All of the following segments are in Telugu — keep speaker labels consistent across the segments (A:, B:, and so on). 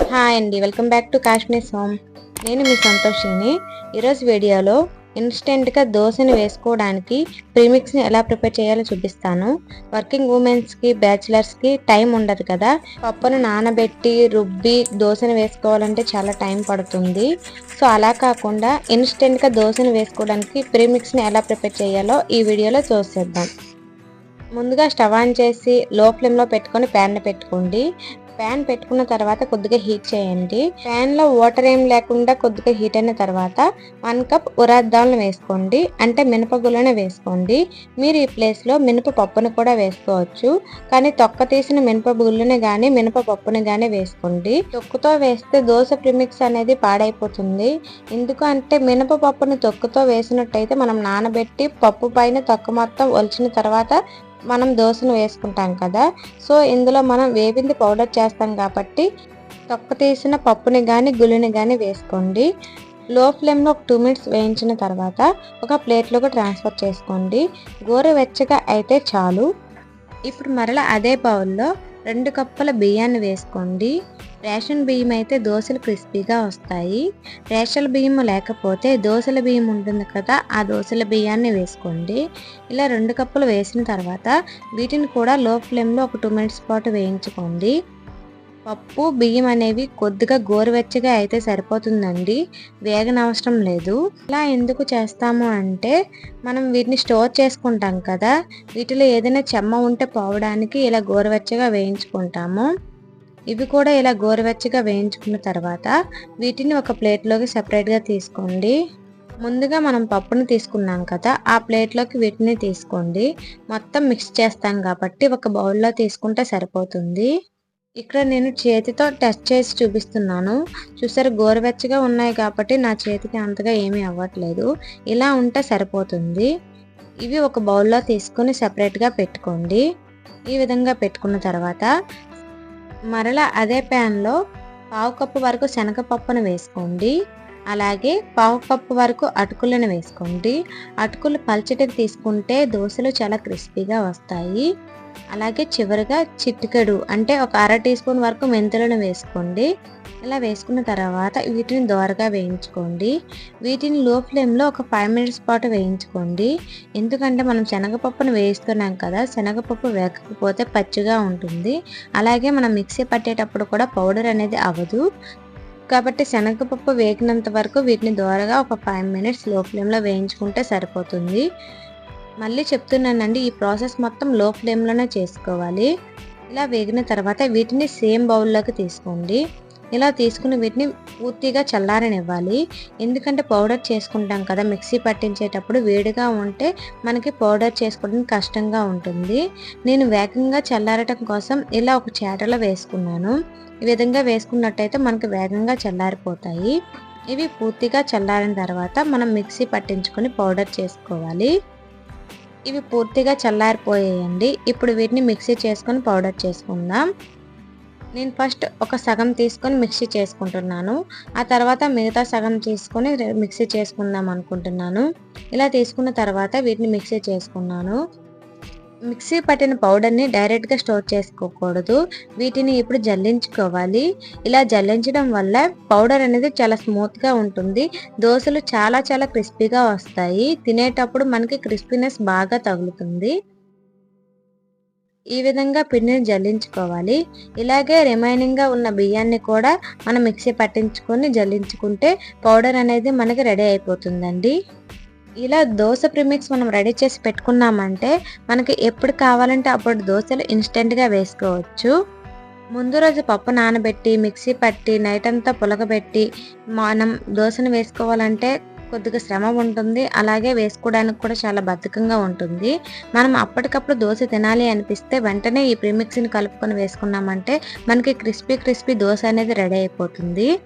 A: హాయ్ అండి welcome back to Kashmir home నేను మీ సంతోషిని. ఈరోజు వీడియోలో ఇన్స్టెంట్గా దోశని వేసుకోవడానికి ప్రీమిక్స్ని ఎలా ప్రిపేర్ చేయాలో చూపిస్తాను. వర్కింగ్ ఉమెన్స్కి బ్యాచిలర్స్కి టైం ఉండదు కదా. పప్పును నానబెట్టి రుబ్బి దోశని వేసుకోవాలంటే చాలా టైం పడుతుంది. సో అలా కాకుండా ఇన్స్టెంట్గా దోశని వేసుకోవడానికి ప్రీమిక్స్ని ఎలా ప్రిపేర్ చేయాలో ఈ వీడియోలో చూసేద్దాం. ముందుగా స్టవ్ ఆన్ చేసి లో ఫ్లేమ్లో పెట్టుకొని ప్యాన్ పెట్టుకోండి. ప్యాన్ పెట్టుకున్న తర్వాత కొద్దిగా హీట్ చేయండి. ప్యాన్లో వాటర్ ఏం లేకుండా కొద్దిగా హీట్ అయిన తర్వాత వన్ కప్ ఉరాద్దాలను వేసుకోండి. అంటే మినపగుళ్ళను వేసుకోండి. మీరు ఈ ప్లేస్లో మినప పప్పును కూడా వేసుకోవచ్చు. కానీ తొక్క తీసిన మినప గుళ్ళని కానీ మినప పప్పుని కానీ వేసుకోండి. తొక్కుతో వేస్తే దోశ ప్రిమిక్స్ అనేది పాడైపోతుంది. ఎందుకు అంటే మినప తొక్కుతో వేసినట్టయితే మనం నానబెట్టి పప్పు పైన తొక్క మొత్తం ఒలిచిన తర్వాత మనం దోశను వేసుకుంటాం కదా. సో ఇందులో మనం వేవింది పౌడర్ చేస్తాం కాబట్టి తొక్క తీసిన పప్పుని కానీ గులిని కానీ వేసుకోండి. లో ఫ్లేమ్లో ఒక టూ మినిట్స్ వేయించిన తర్వాత ఒక ప్లేట్లోకి ట్రాన్స్ఫర్ చేసుకోండి. గోరువెచ్చగా అయితే చాలు. ఇప్పుడు మరలా అదే బౌల్లో రెండు కప్పుల బియ్యాన్ని వేసుకోండి. రేషన్ బియ్యం అయితే దోశలు క్రిస్పీగా వస్తాయి. రేషన్ బియ్యం లేకపోతే దోశల బియ్యం ఉంటుంది కదా ఆ దోశల బియ్యాన్ని వేసుకోండి. ఇలా రెండు కప్పులు వేసిన తర్వాత వీటిని కూడా లో ఫ్లేమ్లో ఒక టూ మినిట్స్ పాటు వేయించుకోండి. పప్పు బియ్యం అనేవి కొద్దిగా గోరువెచ్చగా అయితే సరిపోతుందండి. వేగనవసరం లేదు. ఇలా ఎందుకు చేస్తాము అంటే మనం వీటిని స్టోర్ చేసుకుంటాం కదా వీటిలో ఏదైనా చెమ్మ ఉంటే పోవడానికి ఇలా గోరువెచ్చగా వేయించుకుంటాము. ఇవి కూడా ఇలా గోరువెచ్చగా వేయించుకున్న తర్వాత వీటిని ఒక ప్లేట్లోకి సపరేట్గా తీసుకోండి. ముందుగా మనం పప్పును తీసుకున్నాం కదా ఆ ప్లేట్లోకి వీటిని తీసుకోండి. మొత్తం మిక్స్ చేస్తాం కాబట్టి ఒక బౌల్లో తీసుకుంటే సరిపోతుంది. ఇక్కడ నేను చేతితో టెస్ట్ చేసి చూపిస్తున్నాను. చూసారు గోరువెచ్చగా ఉన్నాయి కాబట్టి నా చేతికి అంతగా ఏమీ అవ్వట్లేదు. ఇలా ఉంటే సరిపోతుంది. ఇవి ఒక బౌల్లో తీసుకొని సపరేట్గా పెట్టుకోండి. ఈ విధంగా పెట్టుకున్న తర్వాత మరలా అదే ప్యాన్లో పావు కప్పు వరకు శనగపప్పును వేసుకోండి. అలాగే పావు కప్పు వరకు అటుకులను వేసుకోండి. అటుకులు పల్చటికి తీసుకుంటే దోశలు చాలా క్రిస్పీగా వస్తాయి. అలాగే చివరిగా చిటికెడు అంటే ఒక అర టీ స్పూన్ వరకు మెంతులను వేసుకోండి. ఇలా వేసుకున్న తర్వాత వీటిని దోరగా వేయించుకోండి. వీటిని లో ఫ్లేమ్లో ఒక ఫైవ్ మినిట్స్ పాటు వేయించుకోండి. ఎందుకంటే మనం శనగపప్పును వేయిస్తున్నాం కదా శనగపప్పు వేగకపోతే పచ్చిగా ఉంటుంది. అలాగే మనం మిక్సీ పట్టేటప్పుడు కూడా పౌడర్ అనేది అవ్వదు. కాబట్టి శనగపప్పు వేగినంత వరకు వీటిని దోరగా ఒక ఫైవ్ మినిట్స్లో ఫ్లేమ్లో వేయించుకుంటే సరిపోతుంది. మళ్ళీ చెప్తున్నానండి ఈ ప్రాసెస్ మొత్తం లో ఫ్లేమ్లోనే చేసుకోవాలి. ఇలా వేగిన తర్వాత వీటిని సేమ్ బౌల్లోకి తీసుకోండి. ఇలా తీసుకుని వీటిని పూర్తిగా చల్లారనివ్వాలి. ఎందుకంటే పౌడర్ చేసుకుంటాం కదా మిక్సీ పట్టించేటప్పుడు వేడిగా ఉంటే మనకి పౌడర్ చేసుకోవడం కష్టంగా ఉంటుంది. నేను వేగంగా చల్లారటం కోసం ఇలా ఒక చేటలో వేసుకున్నాను. ఈ విధంగా వేసుకున్నట్టయితే మనకి వేగంగా చల్లారిపోతాయి. ఇవి పూర్తిగా చల్లారిన తర్వాత మనం మిక్సీ పట్టించుకొని పౌడర్ చేసుకోవాలి. ఇవి పూర్తిగా చల్లారిపోయాయండి. ఇప్పుడు వీటిని మిక్సీ చేసుకొని పౌడర్ చేసుకుందాం. నేను ఫస్ట్ ఒక సగం తీసుకొని మిక్సీ చేసుకుంటున్నాను. ఆ తర్వాత మిగతా సగం తీసుకొని మిక్సీ చేసుకుందాం అనుకుంటున్నాను. ఇలా తీసుకున్న తర్వాత వీటిని మిక్సీ చేసుకున్నాను. మిక్సీ పట్టిన పౌడర్ని డైరెక్ట్గా స్టోర్ చేసుకోకూడదు. వీటిని ఇప్పుడు జల్లించుకోవాలి. ఇలా జల్లించడం వల్ల పౌడర్ అనేది చాలా స్మూత్గా ఉంటుంది. దోశలు చాలా చాలా క్రిస్పీగా వస్తాయి. తినేటప్పుడు మనకి క్రిస్పీనెస్ బాగా తగులుతుంది. ఈ విధంగా పిండిని జల్లించుకోవాలి. ఇలాగే రిమైనింగ్గా ఉన్న బియ్యాన్ని కూడా మనం మిక్సీ పట్టించుకొని జల్లించుకుంటే పౌడర్ అనేది మనకి రెడీ అయిపోతుందండి. ఇలా దోశ ప్రిమిక్స్ మనం రెడీ చేసి పెట్టుకున్నామంటే మనకి ఎప్పుడు కావాలంటే అప్పుడు దోశలు ఇన్స్టెంట్గా వేసుకోవచ్చు. ముందు రోజు పప్పు నానబెట్టి మిక్సీ పట్టి నైట్ అంతా పులకబెట్టి మనం దోశను వేసుకోవాలంటే కొద్దిగా శ్రమ ఉంటుంది. అలాగే వేసుకోవడానికి కూడా చాలా బద్ధకంగా ఉంటుంది. మనం అప్పటికప్పుడు దోశ తినాలి అనిపిస్తే వెంటనే ఈ ప్రిమిక్స్ని కలుపుకొని వేసుకున్నామంటే మనకి క్రిస్పీ క్రిస్పీ దోశ అనేది రెడీ అయిపోతుంది.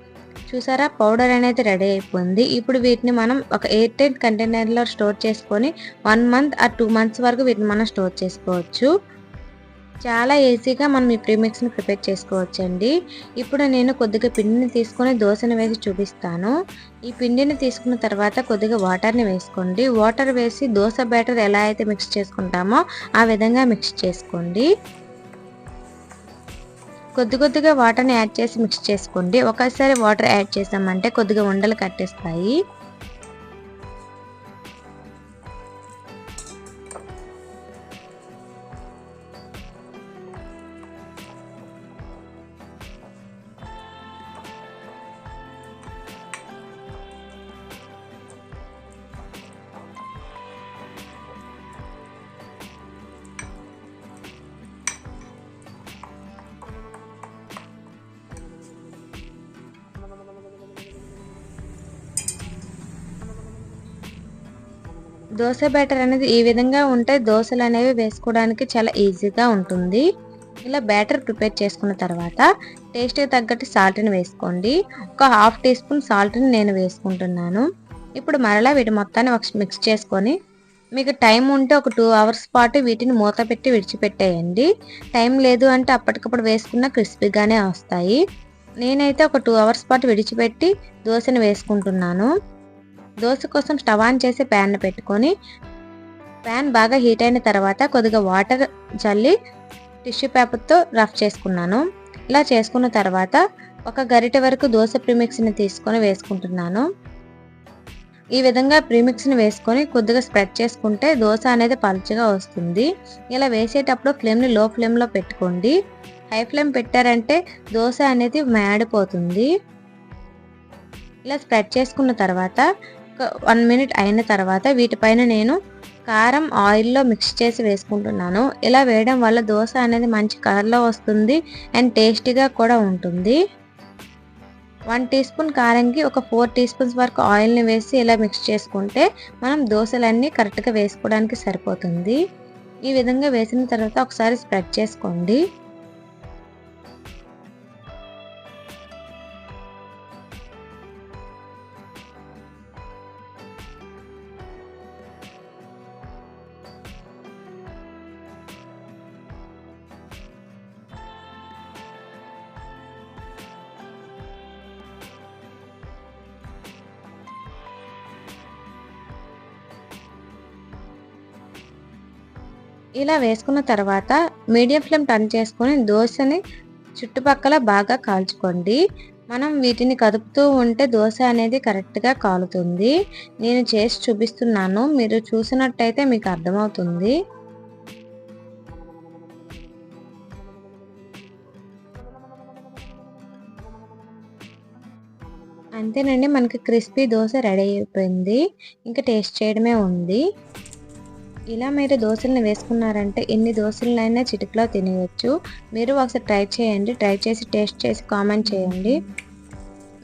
A: చూసారా? పౌడర్ అనేది రెడీ అయిపోయింది. ఇప్పుడు వీటిని మనం ఒక ఎయిర్ టైట్ కంటైనర్లో స్టోర్ చేసుకొని వన్ మంత్ ఆ టూ మంత్స్ వరకు వీటిని మనం స్టోర్ చేసుకోవచ్చు. చాలా ఈజీగా మనం ఈ ప్రీమిక్స్ని ప్రిపేర్ చేసుకోవచ్చు అండి ఇప్పుడు నేను కొద్దిగా పిండిని తీసుకొని దోశను వేసి చూపిస్తాను. ఈ పిండిని తీసుకున్న తర్వాత కొద్దిగా వాటర్ని వేసుకోండి. వాటర్ వేసి దోశ బ్యాటర్ ఎలా అయితే మిక్స్ చేసుకుంటామో ఆ విధంగా మిక్స్ చేసుకోండి. కొద్ది కొద్దిగా వాటర్ని యాడ్ చేసి మిక్స్ చేసుకోండి ఒకసారి వాటర్ యాడ్ చేసామంటే కొద్దిగా ఉండలు కట్టేస్తాయి. దోశ బ్యాటర్ అనేది ఈ విధంగా ఉంటే దోశలు అనేవి వేసుకోవడానికి చాలా ఈజీగా ఉంటుంది. ఇలా బ్యాటర్ ప్రిపేర్ చేసుకున్న తర్వాత టేస్ట్కి తగ్గట్టు సాల్ట్ని వేసుకోండి. ఒక హాఫ్ టీ స్పూన్ సాల్ట్ని నేను వేసుకుంటున్నాను. ఇప్పుడు మరలా వీటి మొత్తాన్ని ఒక మిక్స్ చేసుకొని మీకు టైం ఉంటే ఒక టూ అవర్స్ పాటు వీటిని మూత పెట్టి విడిచిపెట్టేయండి. టైం లేదు అంటే అప్పటికప్పుడు వేసుకున్న క్రిస్పీగానే వస్తాయి. నేనైతే ఒక టూ అవర్స్ పాటు విడిచిపెట్టి దోశని వేసుకుంటున్నాను. దోశ కోసం స్టవ్ ఆన్ చేసి ప్యాన్ పెట్టుకొని ప్యాన్ బాగా హీట్ అయిన తర్వాత కొద్దిగా వాటర్ చల్లి టిష్యూ పేపర్తో రఫ్ చేసుకున్నాను. ఇలా చేసుకున్న తర్వాత ఒక గరిటె వరకు దోశ ప్రీమిక్స్ని తీసుకొని వేసుకుంటున్నాను. ఈ విధంగా ప్రీమిక్స్ని వేసుకొని కొద్దిగా స్ప్రెడ్ చేసుకుంటే దోశ అనేది పలుచగా వస్తుంది. ఇలా వేసేటప్పుడు ఫ్లేమ్ని లో ఫ్లేమ్లో పెట్టుకోండి. హై ఫ్లేమ్ పెట్టారంటే దోశ అనేది మాడిపోతుంది. ఇలా స్ప్రెడ్ చేసుకున్న తర్వాత ఒక వన్ మినిట్ అయిన తర్వాత వీటిపైన నేను కారం ఆయిల్లో మిక్స్ చేసి వేసుకుంటున్నాను. ఇలా వేయడం వల్ల దోశ అనేది మంచి కలర్లో వస్తుంది అండ్ టేస్టీగా కూడా ఉంటుంది. వన్ టీ స్పూన్ కారంకి ఒక ఫోర్ టీ స్పూన్స్ వరకు ఆయిల్ని వేసి ఇలా మిక్స్ చేసుకుంటే మనం దోశలన్నీ కరెక్ట్గా వేసుకోవడానికి సరిపోతుంది. ఈ విధంగా వేసిన తర్వాత ఒకసారి స్ప్రెడ్ చేసుకోండి. ఇలా వేసుకున్న తర్వాత మీడియం ఫ్లేమ్ టర్న్ చేసుకొని దోశని చుట్టుపక్కల బాగా కాల్చుకోండి. మనం వీటిని కదుపుతూ ఉంటే దోశ అనేది కరెక్ట్గా కాలుతుంది. నేను చేసి చూపిస్తున్నాను. మీరు చూసినట్టయితే మీకు అర్థమవుతుంది. అంతేనండి మనకి క్రిస్పీ దోశ రెడీ అయిపోయింది. ఇంకా టేస్ట్ చేయడమే ఉంది. ఇలా మీరు దోశలను వేసుకున్నారంటే ఎన్ని దోశలైనా చిటికలో తినేయచ్చు. మీరు ఒకసారి ట్రై చేయండి. ట్రై చేసి టేస్ట్ చేసి కామెంట్ చేయండి.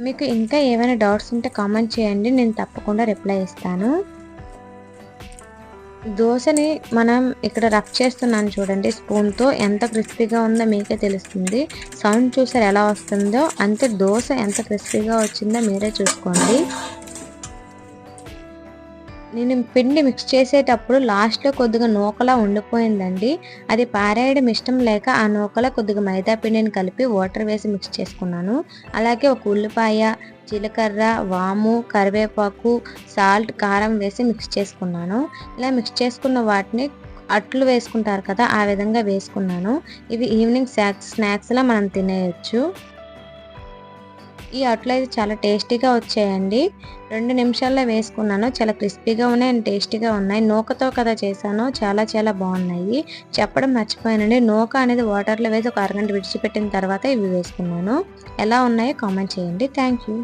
A: మీకు ఇంకా ఏమైనా డౌట్స్ ఉంటే కామెంట్ చేయండి. నేను తప్పకుండా రిప్లై ఇస్తాను. దోశని మనం ఇక్కడ రఫ్ చేస్తున్నాను చూడండి. స్పూన్తో ఎంత క్రిస్పీగా ఉందో మీకే తెలుస్తుంది. సౌండ్ చూసారు ఎలా వస్తుందో అంతే దోశ ఎంత క్రిస్పీగా వచ్చిందో మీరే చూసుకోండి. నేను పిండి మిక్స్ చేసేటప్పుడు లాస్ట్లో కొద్దిగా నూకలా ఉండిపోయిందండి. అది పారేయడం ఇష్టం లేక ఆ నూకలో కొద్దిగా మైదా పిండిని కలిపి వాటర్ వేసి మిక్స్ చేసుకున్నాను. అలాగే ఒక ఉల్లిపాయ జీలకర్ర వాము కరివేపాకు సాల్ట్ కారం వేసి మిక్స్ చేసుకున్నాను. ఇలా మిక్స్ చేసుకున్న వాటిని అట్లు వేసుకుంటారు కదా ఆ విధంగా వేసుకున్నాను. ఇవి ఈవినింగ్ స్నాక్స్ స్నాక్స్లా మనం తినేయచ్చు. ఈ అట్లు అయితే చాలా టేస్టీగా వచ్చాయండి. రెండు నిమిషాల్లో వేసుకున్నాను. చాలా క్రిస్పీగా ఉన్నాయి అండ్ టేస్టీగా ఉన్నాయి. నూకతో కదా చేశాను. చాలా చాలా బాగున్నాయి. చెప్పడం మర్చిపోయానండి. నూక అనేది వాటర్లో వేసి ఒక అరగంట విడిచిపెట్టిన తర్వాత ఇవి వేసుకున్నాను. ఎలా ఉన్నాయో కామెంట్ చేయండి. Thank you.